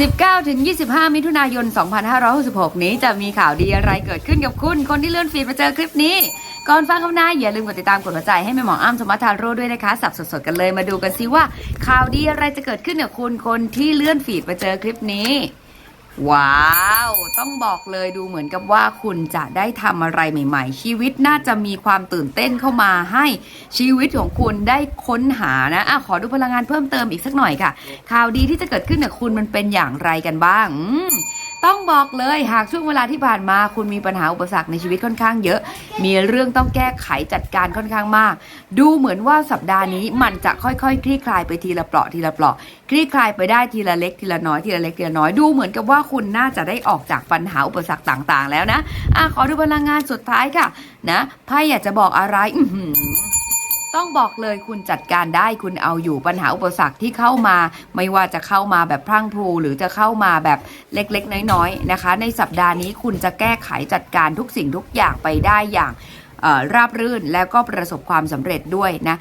19ถึง25 มิถุนายน 2566 นี้จะมีข่าวดีอะไรเกิดขึ้นกับคุณ คนที่เลื่อนฟีดมาเจอคลิปนี้ ก่อนฟังคำนายอย่าลืมกดติดตามกดหัวใจให้แม่หมออ้ำสมัทาโร่ด้วยนะคะ สับสดๆกันเลยมาดูกันซิว่า ข่าวดีอะไรจะเกิดขึ้นกับคุณคนที่เลื่อนฟีดมาเจอคลิปนี้ ว้าว ต้องบอกเลยดูเหมือนกับว่าคุณจะได้ทำอะไรใหม่ ๆ ชีวิตน่าจะมีความตื่นเต้นเข้ามาให้ชีวิตของคุณได้ค้นหานะอะขอดูพลังงานเพิ่มเติมอีกสักหน่อยค่ะ ข่าวดีที่จะเกิดขึ้นกับคุณมันเป็นอย่างไรกันบ้างอื ต้องบอกเลยหากช่วงเวลาที่ผ่านมา คุณมีปัญหาอุปสรรคในชีวิตค่อนข้างเยอะ มีเรื่องต้องแก้ไขจัดการค่อนข้างมาก ดูเหมือนว่าสัปดาห์นี้มันจะค่อยๆ คลี่คลายไปทีละเปราะทีละเปราะคลี่คลายไปได้ทีละเล็กทีละน้อยทีละเล็กทีละน้อยดูเหมือนกับว่าคุณน่าจะได้ออกจากปัญหาอุปสรรคต่างๆ แล้วนะอะขอดูพลังงานสุดท้ายค่ะ นะไพ่อยากจะบอกอะไร อื ต้องบอกเลยคุณจัดการได้คุณเอาอยู่ปัญหาอุปสรรคที่เข้ามา ไม่ว่าจะเข้ามาแบบพรั่งพรูหรือจะเข้ามาแบบเล็กๆ น้อยๆนะคะ ในสัปดาห์นี้คุณจะแก้ไขจัดการทุกสิ่งทุกอย่างไปได้อย่างราบรื่นแล้วก็ประสบความสำเร็จด้วยนะ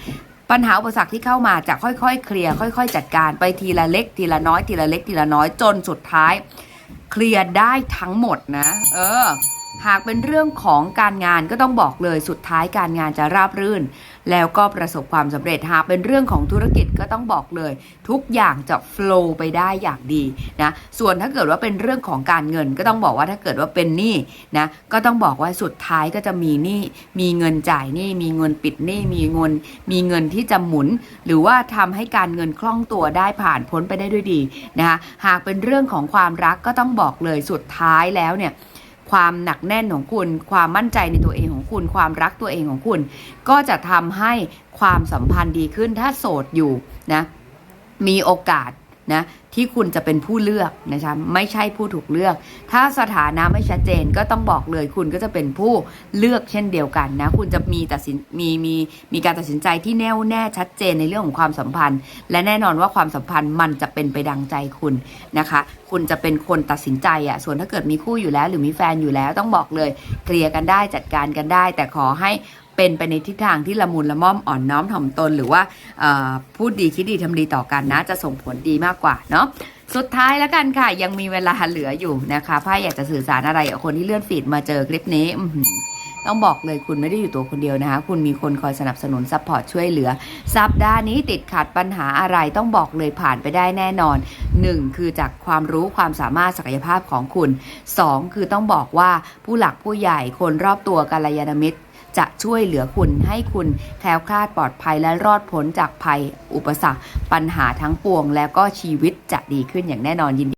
ปัญหาอุปสรรคที่เข้ามาจะค่อยๆ เคลียร์ค่อย ๆ จัดการไปทีละเล็ก ทีละน้อย ทีละเล็ก ทีละน้อยจนสุดท้าย เคลียร์ได้ทั้งหมดนะ เออ หากเป็นเรื่องของการงานก็ต้องบอกเลยสุดท้ายการงานจะราบรื่น แล้วก็ประสบความสำเร็จหากเป็นเรื่องของธุรกิจก็ต้องบอกเลย ทุกอย่างจะโฟล์ไปได้อย่างดีนะส่วนถ้าเกิดว่าเป็นเรื่องของการเงิน ก็ต้องบอกว่าถ้าเกิดว่าเป็นหนี้นะก็ต้องบอกว่าสุดท้ายก็จะมีหนี้มีเงินจ่ายหนี้มีเงินปิดหนี้มีเงิน มีเงินที่จะหมุน หรือว่าทำให้การเงินคล่องตัวได้ผ่านพ้นไปได้ด้วยดีนะคะหากเป็นเรื่องของความรักก็ต้องบอกเลยสุดท้ายแล้วเนี่ย ความหนักแน่นของคุณ ความมั่นใจในตัวเองของคุณ ความรักตัวเองของคุณ ก็จะทำให้ความสัมพันธ์ดีขึ้นถ้าโสดอยู่นะมีโอกาส นะที่คุณจะเป็นผู้เลือกนะคะไม่ใช่ผู้ถูกเลือก ถ้าสถานะไม่ชัดเจนก็ต้องบอกเลย คุณก็จะเป็นผู้เลือกเช่นเดียวกันนะคุณจะมีตัดสินมีมีมีการตัดสินใจที่แน่วแน่ชัดเจนในเรื่องของความสัมพันธ์ และแน่นอนว่าความสัมพันธ์มันจะเป็นไปดังใจคุณนะคะ คุณจะเป็นคนตัดสินใจอะ่ะส่วนถ้าเกิดมีคู่อยู่แล้ว หรือมีแฟนอยู่แล้วต้องบอกเลยเคลียร์กันได้จัดการกันได้ แต่ขอให้ เป็นไปในทิศทางที่ละมุนละม่อมอ่อนน้อมถ่อมตน หรือว่าพูดดีคิดดีทำดีต่อกันนะ จะส่งผลดีมากกว่าเนาะสุดท้ายแล้วกันค่ะ ยังมีเวลาเหลืออยู่นะคะพ่ายอยากจะสื่อสารอะไรกับคนที่เลื่อนฟีดมาเจอคลิปนี้อืต้องบอกเลยคุณไม่ได้อยู่ตัวคนเดียวนะคะ คุณมีคนคอยสนับสนุนซัพพอร์ตช่วยเหลือ สัปดาห์นี้ติดขัดปัญหาอะไรต้องบอกเลยผ่านไปได้แน่นอน 1. คือจากความรู้ความสามารถศักยภาพของคุณ 2. คือต้องบอกว่าผู้หลักผู้ใหญ่คนรอบตัวกัลยาณมิตร จะช่วยเหลือคุณให้คุณแคล้วคลาดปลอดภัยและรอดพ้นจากภัยอุปสรรค ปัญหาทั้งปวง แล้วก็ชีวิตจะดีขึ้นอย่างแน่นอนยินดี